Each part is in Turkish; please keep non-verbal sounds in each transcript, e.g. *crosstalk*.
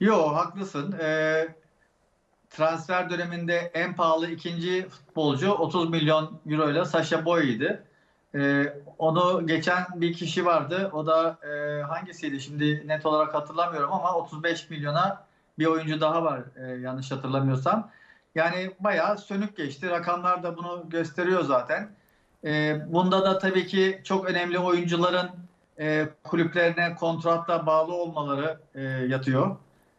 Yo haklısın. Ee, transfer döneminde en pahalı ikinci futbolcu 30 milyon euro ile Sasha Boy'ydi. Ee, onu geçen bir kişi vardı. O da e, hangisiydi şimdi net olarak hatırlamıyorum ama 35 milyona bir oyuncu daha var e, yanlış hatırlamıyorsam. Yani bayağı sönük geçti. Rakamlar da bunu gösteriyor zaten. E, bunda da tabii ki çok önemli oyuncuların e, kulüplerine kontratla bağlı olmaları e, yatıyor.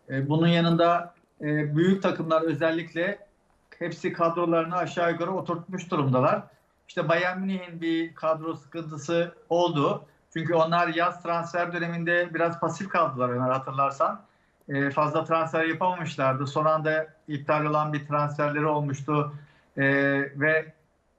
E, bunun yanında e, büyük takımlar özellikle hepsi kadrolarını aşağı yukarı oturtmuş durumdalar. İşte Bayern Münih'in bir kadro sıkıntısı oldu. Çünkü onlar yaz transfer döneminde biraz pasif kaldılar Ömer hatırlarsan. E, fazla transfer yapamamışlardı. Son anda iptal olan bir transferleri olmuştu. Ve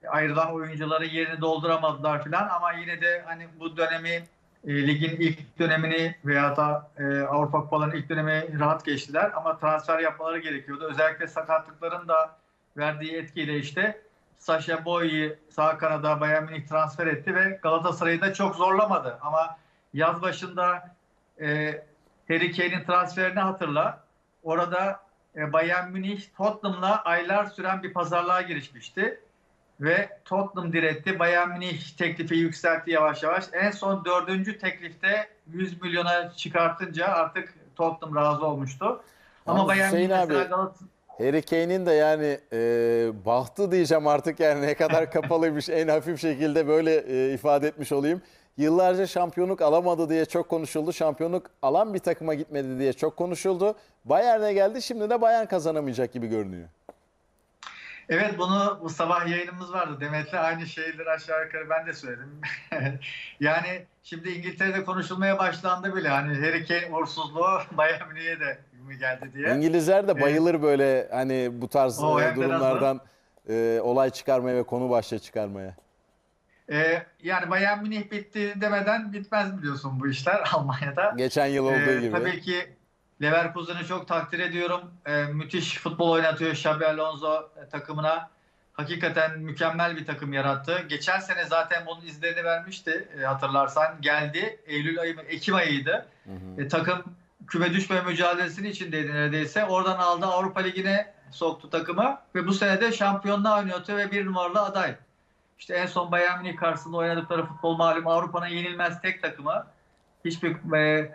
ayrılan oyuncuların yerini dolduramadılar falan ama yine de hani bu dönemi e, ligin ilk dönemini veya da e, Avrupa Kupalarının ilk dönemi rahat geçtiler ama transfer yapmaları gerekiyordu. Özellikle sakatlıkların da verdiği etkiyle işte Sasha Boy'u sağ kanada Bayern Münih transfer etti ve Galatasaray'ı da çok zorlamadı. Ama yaz başında e, Harry Kane'in transferini hatırla. Orada e, Bayern Münih Tottenham'la aylar süren bir pazarlığa girişmişti. Ve Tottenham diretti. Bayern Münih teklifi yükseltti yavaş yavaş. En son dördüncü teklifte 100 milyona çıkartınca artık Tottenham razı olmuştu. Ama Yalnız Bayern Münih abi, Galatasaray Harry Kane'in de yani e, bahtı diyeceğim artık yani ne kadar *laughs* kapalıymış en hafif şekilde böyle e, ifade etmiş olayım. Yıllarca şampiyonluk alamadı diye çok konuşuldu. Şampiyonluk alan bir takıma gitmedi diye çok konuşuldu. Bayern'e geldi şimdi de Bayern kazanamayacak gibi görünüyor. Evet bunu bu sabah yayınımız vardı. Demet'le aynı şeyleri aşağı yukarı ben de söyledim. *laughs* yani şimdi İngiltere'de konuşulmaya başlandı bile. Hani Harry Kane uğursuzluğu *laughs* Münih'e de geldi diye. İngilizler de bayılır böyle hani bu tarz O e, durumlardan e, olay çıkarmaya ve konu başlığı çıkarmaya. Ee, yani Bayern Münih bitti demeden bitmez biliyorsun bu işler *laughs* Almanya'da. Geçen yıl olduğu Ee, gibi. Tabii ki Leverkusen'ı çok takdir ediyorum. Ee, müthiş futbol oynatıyor Xabi Alonso e, takımına. Hakikaten mükemmel bir takım yarattı. Geçen sene zaten bunun izlerini vermişti e, hatırlarsan. Geldi. Eylül ayı mı? Ekim ayıydı. Hı hı. E, takım küme düşme mücadelesinin içindeydi neredeyse. Oradan aldı Avrupa Ligi'ne soktu takımı. Ve bu sene de şampiyonluğa oynuyordu ve bir numaralı aday. İşte en son Bayern Münih karşısında oynadıkları futbol malum Avrupa'nın yenilmez tek takımı. Hiçbir e,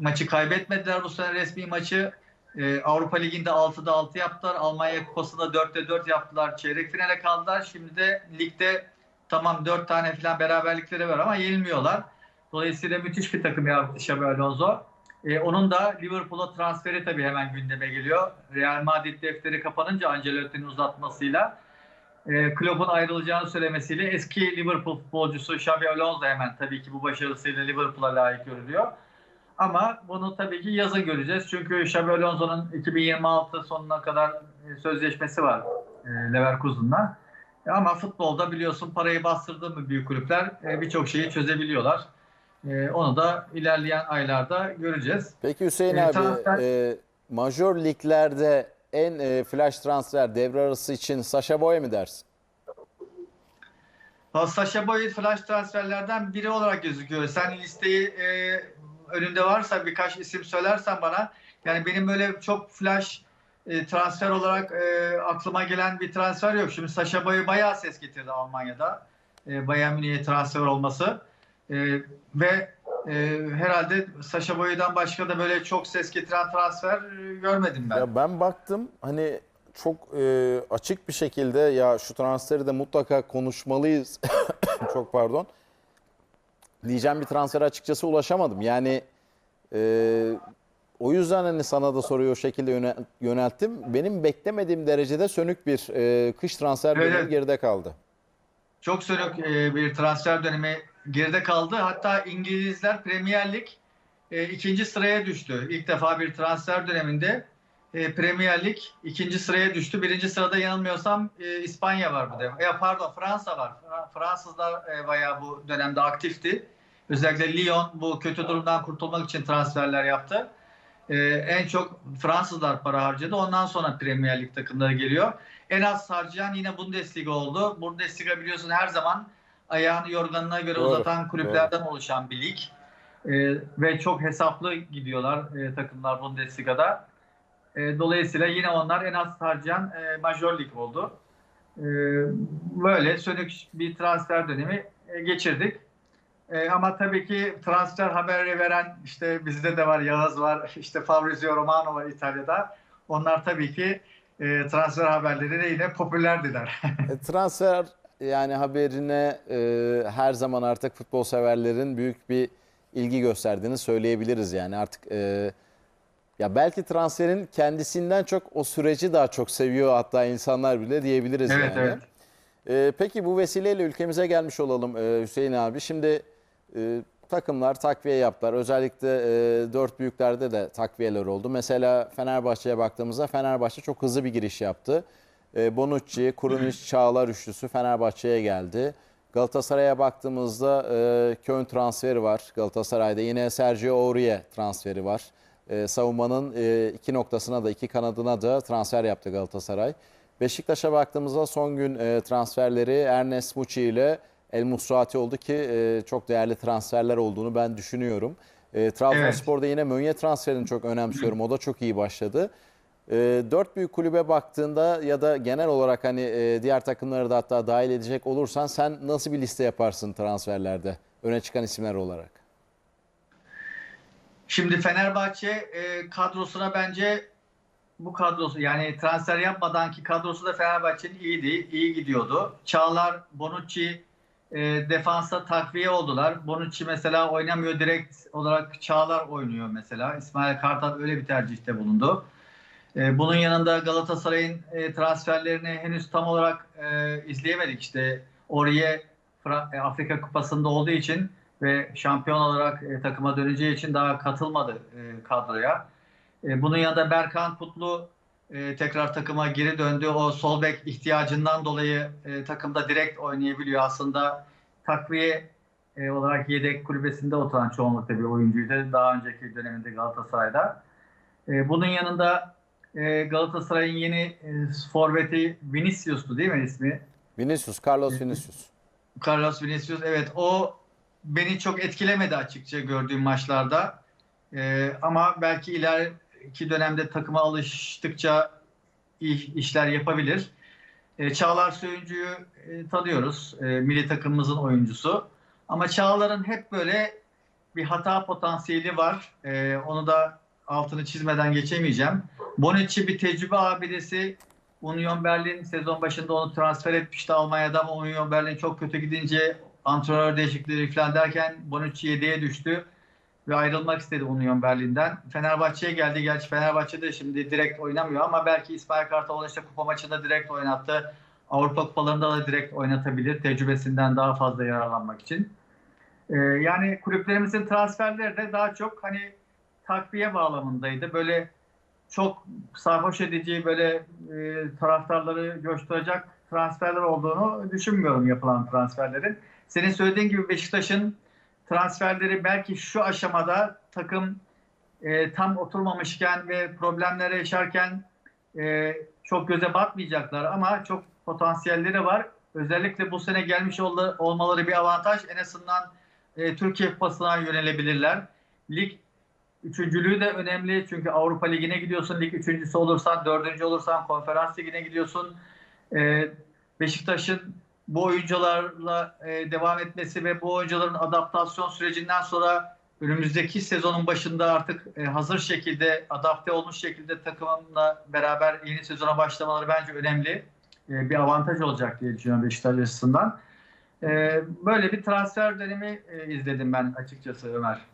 maçı kaybetmediler bu sene resmi maçı. E, Avrupa Ligi'nde 6'da 6 yaptılar. Almanya Kupası'nda 4'te 4 yaptılar. Çeyrek finale kaldılar. Şimdi de ligde tamam 4 tane falan beraberlikleri var ama yenilmiyorlar. Dolayısıyla müthiş bir takım yarattı Xabi Alonso. E, onun da Liverpool'a transferi tabii hemen gündeme geliyor. Real Madrid defteri kapanınca Ancelotti'nin uzatmasıyla e, Klopp'un ayrılacağını söylemesiyle eski Liverpool futbolcusu Xabi Alonso hemen tabii ki bu başarısıyla Liverpool'a layık görülüyor. Ama bunu tabii ki yazın göreceğiz. Çünkü Xabi Alonso'nun 2026 sonuna kadar e, sözleşmesi var e, Leverkusen'la. Ama futbolda biliyorsun parayı bastırdığı mı büyük kulüpler e, birçok şeyi çözebiliyorlar. Onu da ilerleyen aylarda göreceğiz. Peki Hüseyin E, abi, transfer- e, majör liglerde en e, flash transfer devre arası için Sasha Boye mi dersin? Sasha Boy flash transferlerden biri olarak gözüküyor. Sen listeyi e, önünde varsa birkaç isim söylersen bana. Yani benim böyle çok flash e, transfer olarak e, aklıma gelen bir transfer yok. Şimdi Sasha Boy bayağı ses getirdi Almanya'da. E, Bayern Münih'e transfer olması. E, ve e, herhalde Sasha Boy'dan başka da böyle çok ses getiren transfer görmedim ben. Ya ben baktım hani çok e, açık bir şekilde ya şu transferi de mutlaka konuşmalıyız. *coughs* çok pardon. Diyeceğim bir transfere açıkçası ulaşamadım. Yani e, o yüzden hani sana da soruyu o şekilde yöne- yönelttim. Benim beklemediğim derecede sönük bir e, kış transfer dönemi evet. geride kaldı. Çok sönük e, bir transfer dönemi geride kaldı. Hatta İngilizler Premier Lig e, ikinci sıraya düştü. İlk defa bir transfer döneminde e, Premier Lig ikinci sıraya düştü. Birinci sırada yanılmıyorsam e, İspanya var bu dönem. Ya pardon Fransa var. Fra- Fransızlar e, bayağı bu dönemde aktifti. Özellikle Lyon bu kötü durumdan kurtulmak için transferler yaptı. E, en çok Fransızlar para harcadı. Ondan sonra Premier Lig takımları geliyor. En az harcayan yine Bundesliga oldu. Bundesliga biliyorsun her zaman ayağını yorganına göre Doğru, uzatan kulüplerden oluşan bir lig. E, ve çok hesaplı gidiyorlar e, takımlar Bundesliga'da. E, dolayısıyla yine onlar en az harcayan e, Major Lig oldu. E, böyle sönük bir transfer dönemi e, geçirdik. E, ama tabii ki transfer haberi veren işte bizde de var Yağız var, işte Fabrizio Romano var İtalya'da. Onlar tabii ki e, transfer haberleriyle yine popülerdiler. *laughs* E, Transfer yani haberine e, her zaman artık futbol severlerin büyük bir ilgi gösterdiğini söyleyebiliriz yani artık e, ya belki transferin kendisinden çok o süreci daha çok seviyor hatta insanlar bile diyebiliriz evet yani. evet. E, peki bu vesileyle ülkemize gelmiş olalım e, Hüseyin abi. Şimdi e, takımlar takviye yaptılar. Özellikle e, dört büyüklerde de takviyeler oldu. Mesela Fenerbahçe'ye baktığımızda Fenerbahçe çok hızlı bir giriş yaptı. E, Bonucci, Kurunic, Çağlar üçlüsü Fenerbahçe'ye geldi. Galatasaray'a baktığımızda e, Köln transferi var Galatasaray'da. Yine Sergio Aurier transferi var. E, savunmanın e, iki noktasına da iki kanadına da transfer yaptı Galatasaray. Beşiktaş'a baktığımızda son gün e, transferleri Ernest Muçi ile El Musrati oldu ki e, çok değerli transferler olduğunu ben düşünüyorum. E, Trabzonspor'da yine Mönye transferini çok önemsiyorum. O da çok iyi başladı. E, dört büyük kulübe baktığında ya da genel olarak hani e, diğer takımları da hatta dahil edecek olursan sen nasıl bir liste yaparsın transferlerde öne çıkan isimler olarak? Şimdi Fenerbahçe e, kadrosuna bence bu kadrosu yani transfer yapmadanki kadrosu da Fenerbahçe'nin iyiydi, iyi gidiyordu. Çağlar, Bonucci e, defansa takviye oldular. Bonucci mesela oynamıyor direkt olarak Çağlar oynuyor mesela. İsmail Kartal öyle bir tercihte bulundu. E, bunun yanında Galatasaray'ın e, transferlerini henüz tam olarak e, izleyemedik. İşte Oriye Fra- e, Afrika Kupası'nda olduğu için ve şampiyon olarak e, takıma döneceği için daha katılmadı e, kadroya. E, bunun yanında Berkan Kutlu e, tekrar takıma geri döndü. O sol bek ihtiyacından dolayı e, takımda direkt oynayabiliyor. Aslında takviye e, olarak yedek kulübesinde oturan çoğunlukla bir oyuncuydu. Daha önceki döneminde Galatasaray'da. E, bunun yanında e, Galatasaray'ın yeni e, forveti Vinicius'tu değil mi ismi? Vinicius, Carlos Vinicius. Carlos Vinicius evet o beni çok etkilemedi açıkça gördüğüm maçlarda. Ee, ama belki ileriki dönemde takıma alıştıkça iyi işler yapabilir. Ee, Çağlar Söyüncü'yü e, tanıyoruz. E, milli takımımızın oyuncusu. Ama Çağlar'ın hep böyle bir hata potansiyeli var. E, onu da altını çizmeden geçemeyeceğim. Bonucci bir tecrübe abidesi. Union Berlin sezon başında onu transfer etmişti Almanya'da ama Union Berlin çok kötü gidince antrenör değişiklikleri falan derken Bonucci yedeğe düştü ve ayrılmak istedi Union Berlin'den. Fenerbahçe'ye geldi. Gerçi Fenerbahçe'de şimdi direkt oynamıyor ama belki İsmail Kartal işte kupa maçında direkt oynattı. Avrupa kupalarında da direkt oynatabilir. Tecrübesinden daha fazla yararlanmak için. Ee, yani kulüplerimizin transferleri de daha çok hani takviye bağlamındaydı. Böyle çok sarhoş edici böyle e, taraftarları coşturacak transferler olduğunu düşünmüyorum yapılan transferlerin. Senin söylediğin gibi Beşiktaş'ın transferleri belki şu aşamada takım e, tam oturmamışken ve problemlere yaşarken e, çok göze batmayacaklar ama çok potansiyelleri var. Özellikle bu sene gelmiş oldu, olmaları bir avantaj. En azından e, Türkiye Kupası'na yönelebilirler. Lig Üçüncülüğü de önemli çünkü Avrupa Ligi'ne gidiyorsun. Lig üçüncüsü olursan, dördüncü olursan konferans ligine gidiyorsun. Ee, Beşiktaş'ın bu oyuncularla e, devam etmesi ve bu oyuncuların adaptasyon sürecinden sonra önümüzdeki sezonun başında artık e, hazır şekilde, adapte olmuş şekilde takımla beraber yeni sezona başlamaları bence önemli. E, bir avantaj olacak diye düşünüyorum Beşiktaş açısından. Böyle bir transfer dönemi izledim ben açıkçası Ömer.